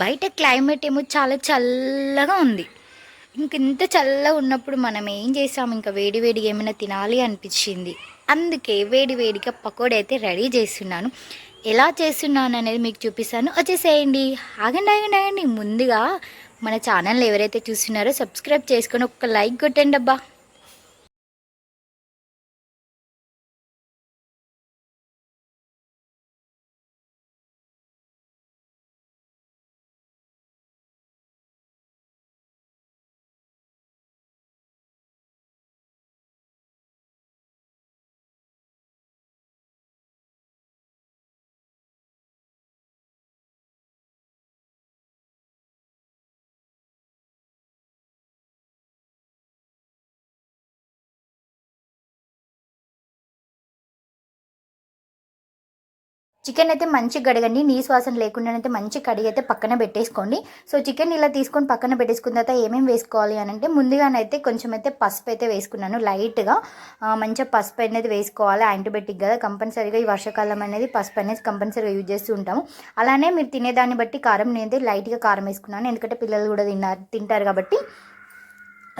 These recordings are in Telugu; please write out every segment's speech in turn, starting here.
బయట క్లైమేట్ ఏమో చాలా చల్లగా ఉంది. ఇంక ఇంత చల్లగా ఉన్నప్పుడు మనం ఏం చేసాం? ఇంకా వేడి వేడిగా ఏమైనా తినాలి అనిపించింది. అందుకే వేడి వేడిగా పకోడీ అయితే రెడీ చేస్తున్నాను. ఎలా చేస్తున్నాను అనేది మీకు చూపిస్తాను. వచ్చేసేయండి. ఆగండి ఆగండి ఆగండి. ముందుగా మన ఛానల్ ఎవరైతే చూస్తున్నారో సబ్స్క్రైబ్ చేసుకొని ఒక లైక్ కొట్టండి అబ్బా. చికెన్ అయితే మంచి కడగండి నీ శ్వాసన లేకుండా అయితే మంచి కడిగి అయితే పక్కన పెట్టేసుకోండి. సో చికెన్ ఇలా తీసుకొని పక్కన పెట్టేసుకున్న తర్వాత ఏమేమి వేసుకోవాలి అని అంటే ముందుగానైతే కొంచెం అయితే పసుపు అయితే వేసుకున్నాను లైట్గా. మంచిగా పసుపు అనేది వేసుకోవాలి యాంటీబయాటిక్ కదా. కంపల్సరీగా ఈ వర్షాకాలం అనేది పసుపు అనేది కంపల్సరీగా యూజ్ చేస్తూ ఉంటాము. అలానే మీరు తినేదాన్ని బట్టి కారం నేనైతే లైట్గా కారం వేసుకున్నాను ఎందుకంటే పిల్లలు కూడా తిన్నారు తింటారు కాబట్టి.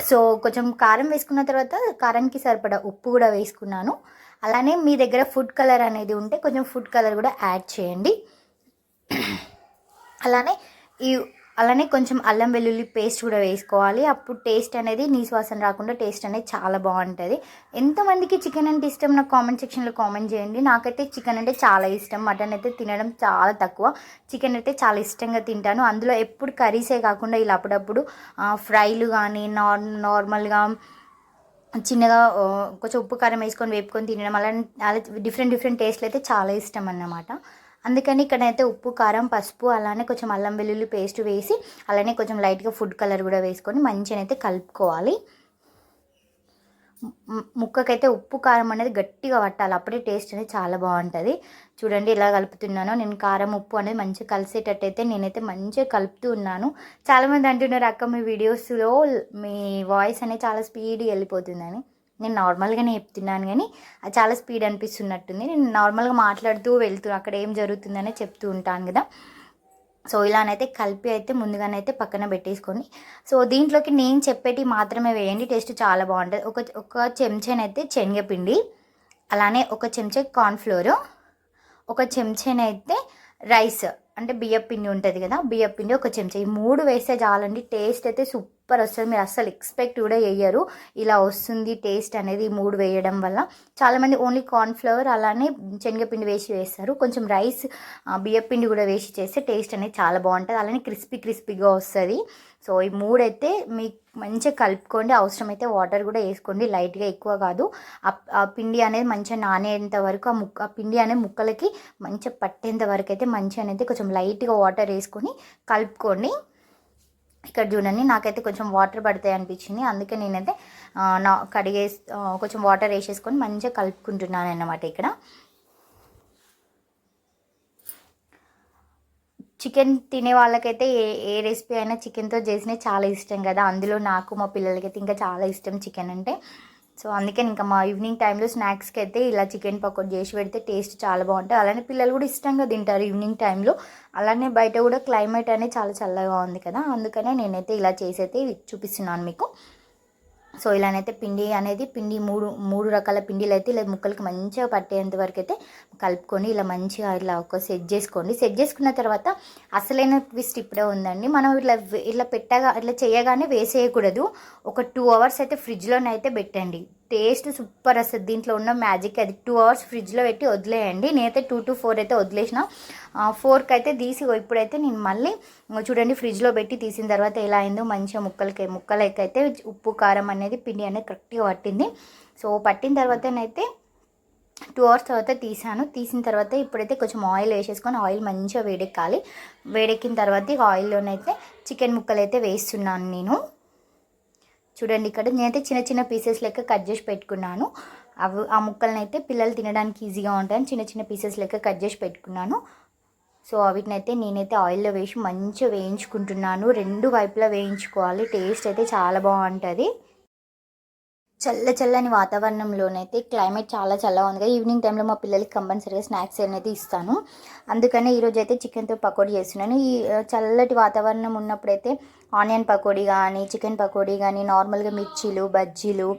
సో కొంచెం కారం వేసుకున్న తర్వాత కారానికి సరిపడా ఉప్పు కూడా వేసుకున్నాను. అలానే మీ దగ్గర ఫుడ్ కలర్ అనేది ఉంటే కొంచెం ఫుడ్ కలర్ కూడా యాడ్ చేయండి. అలానే ఈ అలానే కొంచెం అల్లం వెల్లుల్లి పేస్ట్ కూడా వేసుకోవాలి. అప్పుడు టేస్ట్ అనేది నీ రాకుండా టేస్ట్ అనేది చాలా బాగుంటుంది. ఎంతమందికి చికెన్ అంటే ఇష్టం? నాకు కామెంట్ సెక్షన్లో కామెంట్ చేయండి. నాకైతే చికెన్ అంటే చాలా ఇష్టం. మటన్ అయితే తినడం చాలా తక్కువ. చికెన్ అయితే చాలా ఇష్టంగా తింటాను. అందులో ఎప్పుడు కర్రీసే కాకుండా ఇలా అప్పుడప్పుడు ఫ్రైలు కానీ నార్ నార్మల్గా చిన్నగా కొంచెం ఉప్పు కారం వేసుకొని వేపుకొని తినడం అలా అలా డిఫరెంట్ డిఫరెంట్ టేస్ట్లు అయితే చాలా ఇష్టం అన్నమాట. అందుకని ఇక్కడైతే ఉప్పు కారం పసుపు అలానే కొంచెం అల్లం వెల్లుల్లి పేస్ట్ వేసి అలానే కొంచెం లైట్గా ఫుడ్ కలర్ కూడా వేసుకొని మంచిగా అయితే కలుపుకోవాలి ముక్కకైతే ఉప్పు కారం అనేది గట్టిగా పట్టాలి అప్పుడే టేస్ట్ అనేది చాలా బాగుంటుంది. చూడండి ఇలా కలుపుతున్నాను. నేను కారం ఉప్పు అనేది మంచిగా కలిసేటట్టయితే నేనైతే మంచిగా కలుపుతూ ఉన్నాను. చాలామంది అంటున్నారు అక్క మీ వీడియోస్లో మీ వాయిస్ అనేది చాలా స్పీడ్గా వెళ్ళిపోతుందని. నేను నార్మల్గానే చెప్తున్నాను కానీ అది చాలా స్పీడ్ అనిపిస్తున్నట్టుంది. నేను నార్మల్గా మాట్లాడుతూ వెళ్తూ అక్కడ ఏం జరుగుతుందనే చెప్తూ ఉంటాను కదా. సో ఇలానైతే కలిపి అయితే ముందుగానైతే పక్కన పెట్టేసుకొని సో దీంట్లోకి నేను చెప్పేటి మాత్రమే వేయండి. టేస్ట్ చాలా బాగుంటుంది. ఒక ఒక చెంచానైతే శనగపిండి అలానే ఒక చెంచా కార్న్ఫ్లోర్ ఒక చెంచానైతే రైస్ అంటే బియ్యపిండి ఉంటుంది కదా బియ్యపిండి ఒక చెంచా. ఈ మూడు వేస్తే చాలండి. టేస్ట్ అయితే సూపర్ సూపర్ వస్తుంది. మీరు అస్సలు ఎక్స్పెక్ట్ కూడా వేయరు ఇలా వస్తుంది టేస్ట్ అనేది మూడు వేయడం వల్ల. చాలామంది ఓన్లీ కార్న్ఫ్లవర్ అలానే శనగపిండి వేసి వేస్తారు. కొంచెం రైస్ బియ్యపిండి కూడా వేసి చేస్తే టేస్ట్ అనేది చాలా బాగుంటుంది. అలానే క్రిస్పీ క్రిస్పీగా వస్తుంది. సో ఈ మూడైతే మీకు మంచిగా కలుపుకోండి. అవసరమైతే వాటర్ కూడా వేసుకోండి. లైట్గా ఎక్కువ కాదు. ఆ పిండి అనేది మంచిగా నానేంత వరకు ఆ ముక్క ఆ పిండి అనేది ముక్కలకి మంచిగా పట్టేంత వరకు అయితే మంచిగా అనేది కొంచెం లైట్గా వాటర్ వేసుకొని కలుపుకోండి. ఇక్కడ చూడండి నాకైతే కొంచెం వాటర్ పడతాయి అనిపించింది. అందుకే నేనైతే నా కడిగే కొంచెం వాటర్ వేసేసుకొని మంచిగా కలుపుకుంటున్నాను అన్నమాట ఇక్కడ. చికెన్ తినే వాళ్ళకైతే ఏ ఏ రెసిపీ అయినా చికెన్తో చేసినా చాలా ఇష్టం కదా. అందులో నాకు మా పిల్లలకైతే ఇంకా చాలా ఇష్టం చికెన్ అంటే. సో అందుకే ఇంకా మా ఈవినింగ్ టైంలో స్నాక్స్కి అయితే ఇలా చికెన్ పకోడీ చేసి పెడితే టేస్ట్ చాలా బాగుంటుంది. అలానే పిల్లలు కూడా ఇష్టంగా తింటారు ఈవినింగ్ టైంలో. అలానే బయట కూడా క్లైమేట్ అనేది చాలా చల్లగా ఉంది కదా అందుకనే నేనైతే ఇలా చేసి అయితే చూపిస్తున్నాను మీకు. సో ఇలానైతే పిండి అనేది పిండి మూడు మూడు రకాల పిండిలు అయితే ఇలా ముక్కలకి మంచిగా పట్టేంత వరకు అయితే కలుపుకొని ఇలా మంచిగా ఇలా ఒక సెట్ చేసుకోండి. సెట్ చేసుకున్న తర్వాత అసలైన ట్విస్ట్ ఇప్పుడే ఉందండి. మనం ఇట్లా ఇట్లా పెట్టగా ఇట్లా చేయగానే వేసేయకూడదు. ఒక టూ అవర్స్ అయితే ఫ్రిడ్జ్లోనైతే పెట్టండి. టేస్ట్ సూపర్ వస్తుంది దీంట్లో ఉన్న మ్యాజిక్ అది టూ అవర్స్ ఫ్రిడ్జ్లో పెట్టి వదిలేయండి. నేనైతే టూ టు ఫోర్ అయితే వదిలేసిన. ఫోర్కి అయితే తీసి ఇప్పుడైతే నేను మళ్ళీ చూడండి ఫ్రిడ్జ్లో పెట్టి తీసిన తర్వాత ఎలా అయిందో మంచిగా ముక్కలకి ముక్కలకి అయితే ఉప్పు కారం అనేది పిండి అనేది కరెక్ట్గా పట్టింది. సో పట్టిన తర్వాతనైతే టూ అవర్స్ తర్వాత తీసాను. తీసిన తర్వాత ఇప్పుడైతే కొంచెం ఆయిల్ వేసేసుకొని ఆయిల్ మంచిగా వేడెక్కాలి. వేడెక్కిన తర్వాత ఆయిల్లోనైతే చికెన్ ముక్కలు అయితే వేస్తున్నాను నేను. చూడండి ఇక్కడ నేనైతే చిన్న చిన్న పీసెస్ లెక్క కట్ చేసి పెట్టుకున్నాను. అవి ఆ ముక్కలను అయితే పిల్లలు తినడానికి ఈజీగా ఉంటాయని చిన్న చిన్న పీసెస్ లెక్క కట్ చేసి పెట్టుకున్నాను. సో వీటినైతే నేనైతే ఆయిల్లో వేసి మంచిగా వేయించుకుంటున్నాను. రెండు వైపులా వేయించుకోవాలి. టేస్ట్ అయితే చాలా బాగుంటుంది. చల్ల చల్లని వాతావరణంలోనైతే క్లైమేట్ చాలా చల్లగా ఉంది కదా. ఈవినింగ్ టైంలో మా పిల్లలకి కంపల్సరీగా స్నాక్స్ అనేది ఇస్తాను. అందుకనే ఈరోజు అయితే చికెన్తో పకోడీ చేస్తున్నాను. ఈ చల్లటి వాతావరణం ఉన్నప్పుడైతే ఆనియన్ పకోడీ కానీ చికెన్ పకోడీ కానీ నార్మల్గా మిర్చీలు బజ్జీలు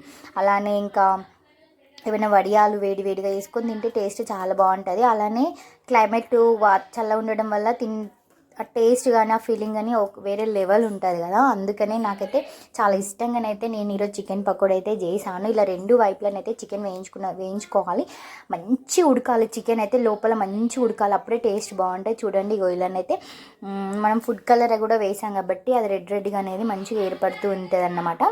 అలానే ఇంకా ఏమైనా వడియాలు వేడి వేడిగా వేసుకొని తింటే టేస్ట్ చాలా బాగుంటుంది. అలానే క్లైమేట్ వా చల్ల ఉండడం వల్ల తిన్ ఆ టేస్ట్ కానీ ఆ ఫీలింగ్ కానీ ఒక వేరే లెవెల్ ఉంటుంది కదా. అందుకనే నాకైతే చాలా ఇష్టంగానైతే నేను ఈరోజు చికెన్ పకోడీ అయితే చేశాను. ఇలా రెండు వైపులనైతే చికెన్ వేయించుకున్న వేయించుకోవాలి. మంచి ఉడకాలి. చికెన్ అయితే లోపల మంచి ఉడకాలి. అప్పుడే టేస్ట్ బాగుంటాయి. చూడండి ఇగో ఇలానైతే మనం ఫుడ్ కలర్ కూడా వేసాం కాబట్టి అది రెడ్ రెడ్గా అనేది మంచిగా ఏర్పడుతూ ఉంటుంది అన్నమాట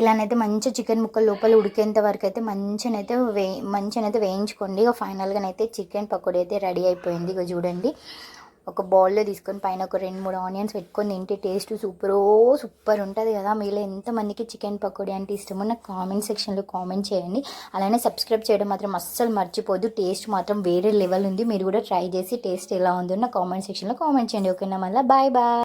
ఇలానైతే మంచి చికెన్ ముక్కలు లోపల ఉడికేంత వరకు అయితే మంచినైతే వే మంచినైతే వేయించుకోండి. ఇక ఫైనల్గానైతే చికెన్ పకోడీ అయితే రెడీ అయిపోయింది. ఇక చూడండి. ఒక బౌల్లో తీసుకొని పైన ఒక రెండు మూడు ఆనియన్స్ పెట్టుకొని తింటే టేస్ట్ సూపర్. సూపర్ ఉంటుంది కదా. మీలో ఎంతమందికి చికెన్ పకోడీ అంటే ఇష్టమో నాకు కామెంట్ సెక్షన్లో కామెంట్ చేయండి. అలానే సబ్స్క్రైబ్ చేయడం మాత్రం అస్సలు మర్చిపోద్దు టేస్ట్ మాత్రం వేరే లెవెల్ ఉంది. మీరు కూడా ట్రై చేసి టేస్ట్ ఎలా ఉందో నా కామెంట్ సెక్షన్లో కామెంట్ చేయండి. ఓకేనా మళ్ళీ? Bye bye.